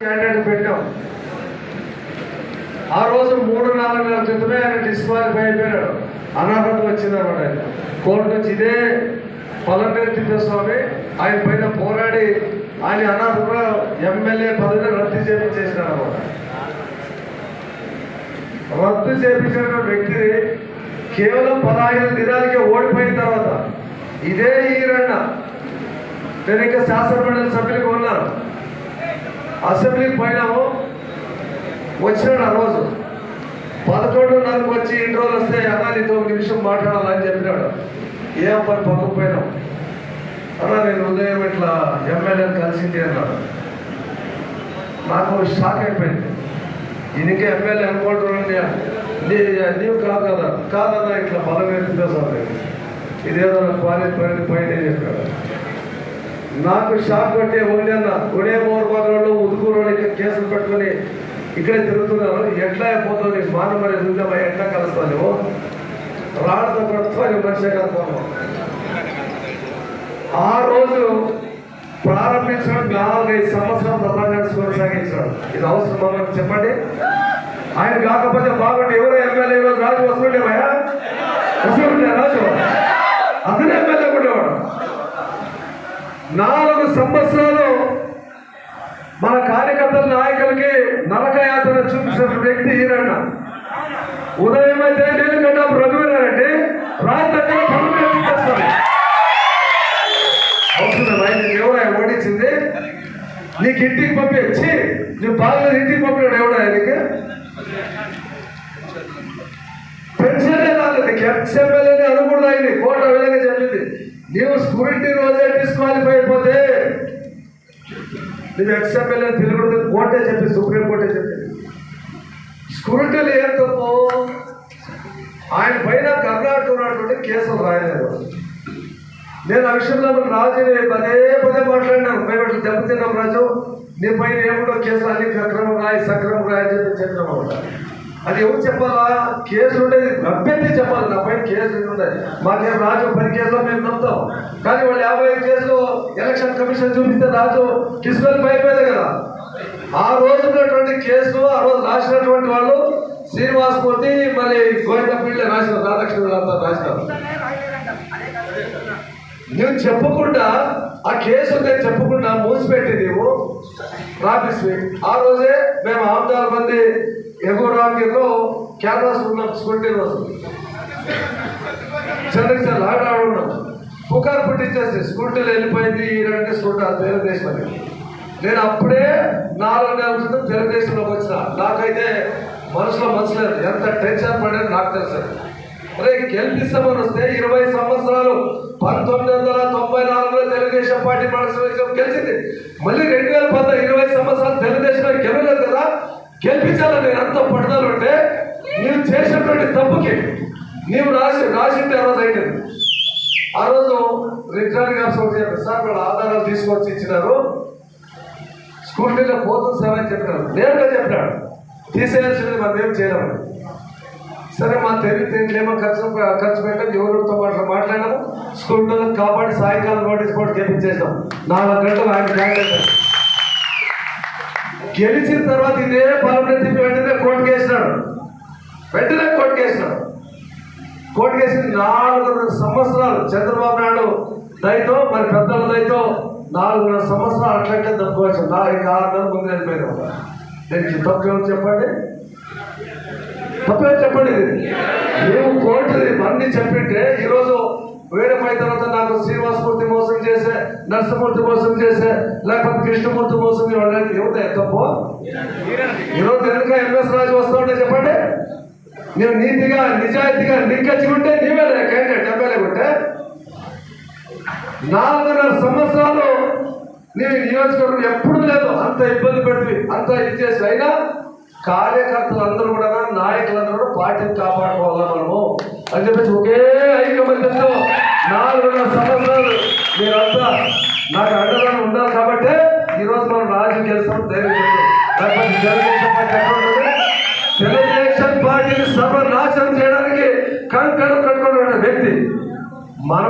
Standard పెట్టాం. ఆ రోజు మూడు నాలుగు నెలల క్రితమే ఆయన డిస్క్వాలిఫై అయిపోయాడు. అనర్హత వచ్చిందన్నమాట ఆయన. కోర్టు నుంచి ఇదే పల్లెటూరు తిప్పస్వామి ఆయన పైన పోరాడి ఆయన అనర్హత ఎమ్మెల్యే పదవిని రద్దు చేయించేసినాడు అనమాట రద్దు చేపించిన వ్యక్తి కేవలం పదహైదు దినాలకే ఓడిపోయిన తర్వాత ఇదే ఈరన్న నేను ఇంకా శాసనమండలి సభ్యులకు అసెంబ్లీకి పోయినాము వచ్చినాడు ఆ రోజు. పదకొండున్నరకు వచ్చి ఇన్ని రోజులు వస్తే అన్నా నీతో ఒక నిమిషం మాట్లాడాలని చెప్పినాడు. ఏం పని పక్కకు పోయినాం. అన్నా నేను ఉదయం ఇట్లా ఎమ్మెల్యేని కలిసింది అన్నాడు. నాకు షాక్ అయిపోయింది. ఇనికి ఎమ్మెల్యే అనుకుంటున్నాను నీవు కాదు కదా. కాదన్నా ఇట్లా బలం ఎత్తుకోసారి ఇదేదో క్వాలిటీ పని పైన చెప్పాడు నాకు షాక్ కొట్టే ఒకటి అన్న కొనే ఉదుకూరులో ఇక్కడ కేసులు పెట్టుకొని ఇక్కడే తిరుగుతున్నారు. ఎట్లా పోతావు నీకు మాట మరి ఉందామా ఎట్లా కలుస్తాను? నువ్వు రాళ్ళతో కొడతావు మనిషే మనిషి ఆ రోజు ప్రారంభించడం నాలుగైదు సంవత్సరాల ప్రధాని కొనసాగించడం ఇది అవసరం మనకు చెప్పండి. ఆయన కాకపోతే బాగుండి ఎవరో ఎమ్మెల్యే రాజు వస్తుండే భయా వస్తుండే రాజు. నాలుగు సంవత్సరాలు మన కార్యకర్తల నాయకులకి నరక యాత్ర చూపించిన వ్యక్తి ఈరన్న. ఉదయం అయితే నీలకంఠ రఘువీరారెడ్డి రాత్రి అవసరం ఆయన ఎవరా ఓడించింది. నీకు ఇంటికి పంపించి నువ్వు బాగా ఇంటికి పంపినాడు ఎవడా నీకు పెన్షన్ రాలేదు నీకు ఎక్స్ఎమ్మెల్యేని అనుకూడదు ఆయన కోట విధంగా చెప్పింది నీవు స్కూరిటీ రోజే డిస్క్వాలిఫై అయిపోతే నువ్వు ఎక్స్ఎమ్మెల్యే తిరుగుడు కోర్టే చెప్పి సుప్రీం కోర్టే చెప్పింది స్కూరిటీలు ఏం తప్పు ఆయన పైన కర్ణాటక ఉన్నటువంటి కేసులు రాయలేదు నేను ఆ విషయంలో రాజుని పదే పదే మాట్లాడినాను మేము అట్లా దెబ్బతిన్నాం రాజు నీ పైన ఏముండో కేసులు అన్ని సక్రమం రాయి సక్రమం రాయని అని చెప్పి చెప్పినాం అది ఎవరు చెప్పాలా? కేసు ఉండేది అభ్యర్థి చెప్పాలి నా పైన కేసు ఉండేది. మాకేం రాజు పది కేసులో మేము నమ్ముతాం. కానీ వాళ్ళు యాభై ఐదు కేసులు ఎలక్షన్ కమిషన్ చూపిస్తే రాజు డిస్క్వాలిఫై అయిపోయింది కదా. ఆ రోజు ఉన్నటువంటి కేసులు ఆ రోజు రాసినటువంటి వాళ్ళు శ్రీనివాసమూర్తి మళ్ళీ గోవిందపల్లి రాసిన రాధాకృష్ణ అంతా రాసినారు. నువ్వు చెప్పకుండా ఆ కేసు నేను చెప్పకుండా మూసిపెట్టి నీవు. రాపిస్వి ఆ రోజే మేము ఆమ్దాల మంది ఎగువ రామగిరిలో క్యాన్వాస్ ఉన్నాం స్కూటీ రోజు చంద్రశేఖర్ ఆడాడు ఉన్నాం. పుకారు పుట్టించేసి స్కూటీలో వెళ్ళిపోయింది ఈరంటే చూడాలి తెలుగుదేశానికి అని నేను అప్పుడే నాలుగు నెలల క్రితం తెలుగుదేశంలోకి వచ్చిన. నాకైతే మనసులో మనసులేదు. ఎంత టెన్షన్ పడేది నాకు తెలుసు. అరే గెలిపిస్తామని వస్తే ఇరవై సంవత్సరాలు పంతొమ్మిది వందల తొంభై నాలుగులో తెలుగుదేశం పార్టీ ప్రదర్శన గెలిచింది. మళ్ళీ రెండు వేల పంతొమ్మిది ఇరవై సంవత్సరాలు తెలుగుదేశంలో గెలవలేదు కదా? గెలిపించాలని నేను అంత పట్టుదల ఉంటే నీవు చేసినటువంటి తప్పుకి నీవు రాసి రాసింటే ఆ రోజు అయింది ఆ రోజు రిటర్న్గా సార్ వాళ్ళ ఆధారాలు తీసుకొచ్చి ఇచ్చినారు. స్కూటీలో పోతుంది సార్ అని చెప్పినారు. నేరుగా చెప్పినాడు. తీసేయాల్సింది మనం ఏం చేయలేమని సరే మా తెలివి ఖర్చు ఖర్చు పెట్టాం. ఎవరితో మాట్లా మాట్లాడాము. స్కూల్ పిల్లలకు కాపాడి సాయంకాలం నోటీస్ బోర్డు గెలిపించేసాం నాలుగు గంటలు ఆయన క్యాండిడేట్ గెలిచిన తర్వాత ఇదే పర్మనెంట్ తిప్పి వెంటనే కోర్టు కేసినాడు వెంటనే కోర్టు కేసినాడు కోర్టు కేసి నాలుగున్నర సంవత్సరాలు చంద్రబాబు నాయుడు దయతో మరి పెద్దల దయతో నాలుగున్నర సంవత్సరాలు అట్లయితే తప్పుకోవచ్చు నా ఇంకా ఆరు నెలల ముందు వెళ్ళిపోయినా దీనికి తప్పు చెప్పండి? తప్పే చెప్పండి? మేము కోర్టు అన్ని చెప్పింటే ఈరోజు వేరే పై తర్వాత నాకు శ్రీనివాసమూర్తి మోసం చేసే నరసింహమూర్తి మోసం చేసే లేకపోతే కృష్ణమూర్తి మోసం చేయడానికి ఏమిటా తప్పు? ఈరోజు వెనుక ఎంఎస్ రాజు వస్తా ఉంటే చెప్పండి. నేను నీతిగా నిజాయితీగా నిక్కచ్చి ఉంటే నీవే క్యాండిడేట్ ఎమ్మెల్యే ఉంటే. నాలుగున్నర సంవత్సరాలు నేను నియోజకవర్గం ఎప్పుడు లేదు. అంత ఇబ్బంది పెడుతుంది అంత ఇది చేసి అయినా కార్యకర్తలు అందరూ కూడా నాయకులందరూ కూడా పార్టీని కాపాడుకోవాలి మనము? అని చెప్పేసి ఒకే ఐకమత్యంతో నాలుగున్నర సంవత్సరాలు మీరంతా నాకు అండగా ఉండాలి కాబట్టి ఈరోజు మనం రాజు ధైర్యం తెలుగుదేశం పార్టీ ఎక్కడ ఉంటుంది? తెలుగుదేశం పార్టీని సర్వనాశనం చేయడానికి కంకణం కట్టుకున్న వ్యక్తి. మనం